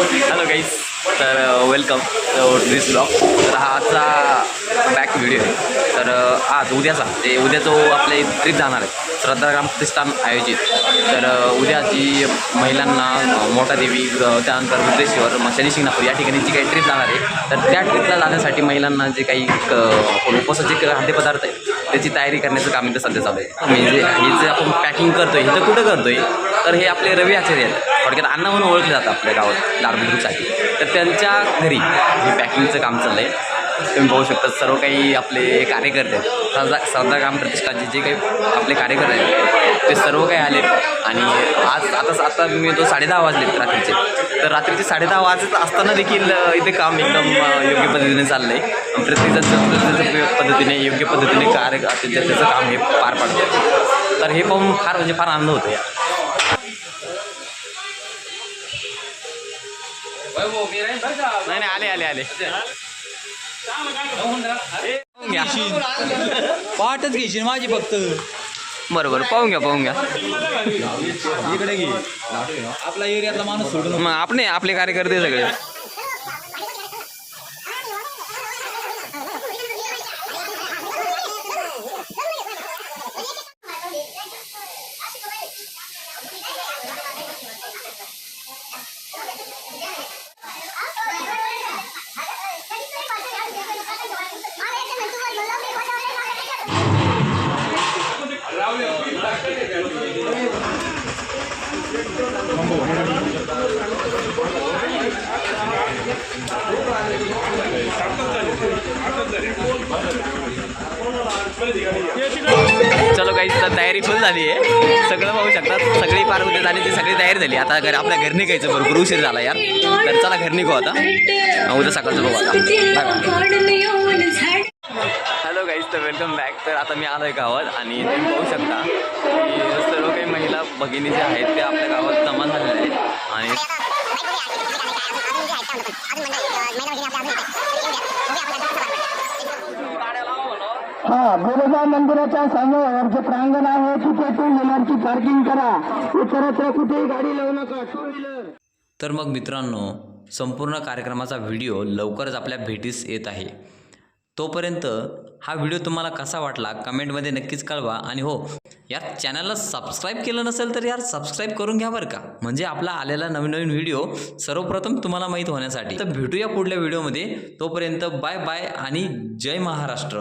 Hello guys तर welcome this blog तर हा आजचा बॅक व्हिडिओ आहे. तर uh, आज उद्याचा ते उद्या जो आपले ट्रिप जाणार आहे. श्रद्धाग्राम प्रतिष्ठान आयोजित. तर uh, उद्या जी महिलांना मोठा देवी त्यानंतर रुद्रेश्वर मग शनिशिंगणापूर या ठिकाणी जी काही ट्रिप जाणार आहे तर त्या ट्रिपला जाण्यासाठी महिलांना जे काही आपण उपवासाचे खाद्यपदार्थ आहे त्याची तयारी करण्याचं काम इथं सध्या चालू आहे. म्हणजे हे जे आपण पॅकिंग करतोय हे तर कुठं करतो आहे तर हे आपले रवी आचार्य आहेत. थोडक्यात अण्णा म्हणून ओळखले जातात आपल्या गावात दारबुद्रुकसाठी तर त्यांच्या घरी हे पॅकिंगचं काम चाललं आहे तुम्ही पाहू शकता सर्व काही आपले कार्यकर्ते आहेत. सरदा सरदार ग्राम प्रतिष्ठानचे जे काही आपले कार्यकर्ते आहेत ते सर्व काही आले आणि आज आता आता मी तो साडे दहा वाजले रात्रीचे. तर रात्रीचे साडेदहा वाजत असताना देखील इथे काम एकदम योग्य पद्धतीने चाललं आहे प्रत्येकजण पद्धतीने योग्य पद्धतीने कार्य त्याचं त्याचं काम हे पार पाडतं तर हे पाहून फार म्हणजे फार आनंद होतो या नाही नाही आले आले आले. पाठच घ्यायची माझी फक्त. बरं बरं पाहून घ्या पाहून घ्या. इकडे घे. आपला एरियातला माणूस सोडून मग आपले आपले कार्यकर्ते सगळे. चलो काही तर तयारी फुल झाली आहे. सगळं पाहू शकतात सगळी पार होते झाली ती सगळी तयारी झाली. आता घर आपल्या घर निघायचं बरोबर. उशीर झाला यार. तर चला घर निघू आता. उद्या सकाळचं बघू आता. हॅलो गाईज तर वेलकम बॅक तर आता मी आलो आहे गावात आणि तुम्ही पाहू शकता भगिनी ज्या आहेत त्या आपल्या गावात जमा झालेल्या आहेत. आणि हा मंदिराच्या समोर जे प्रांगण आहे. तिथे टू व्हीलरची पार्किंग करा. इतरत्र कुठेही गाडी लावू नका. टू व्हीलर तर मग मित्रांनो संपूर्ण कार्यक्रमाचा व्हिडिओ लवकरच आपल्या भेटीस येत आहे. तोपर्यंत हा व्हिडिओ तुम्हाला कसा वाटला कमेंटमध्ये नक्कीच कळवा. आणि हो यार चॅनलला सबस्क्राईब केलं नसेल तर यार सबस्क्राईब करून घ्या बरं का. म्हणजे आपला आलेला नवीन नवीन व्हिडिओ सर्वप्रथम तुम्हाला माहीत होण्यासाठी. तर भेटूया पुढल्या व्हिडिओमध्ये तोपर्यंत बाय बाय आणि जय महाराष्ट्र.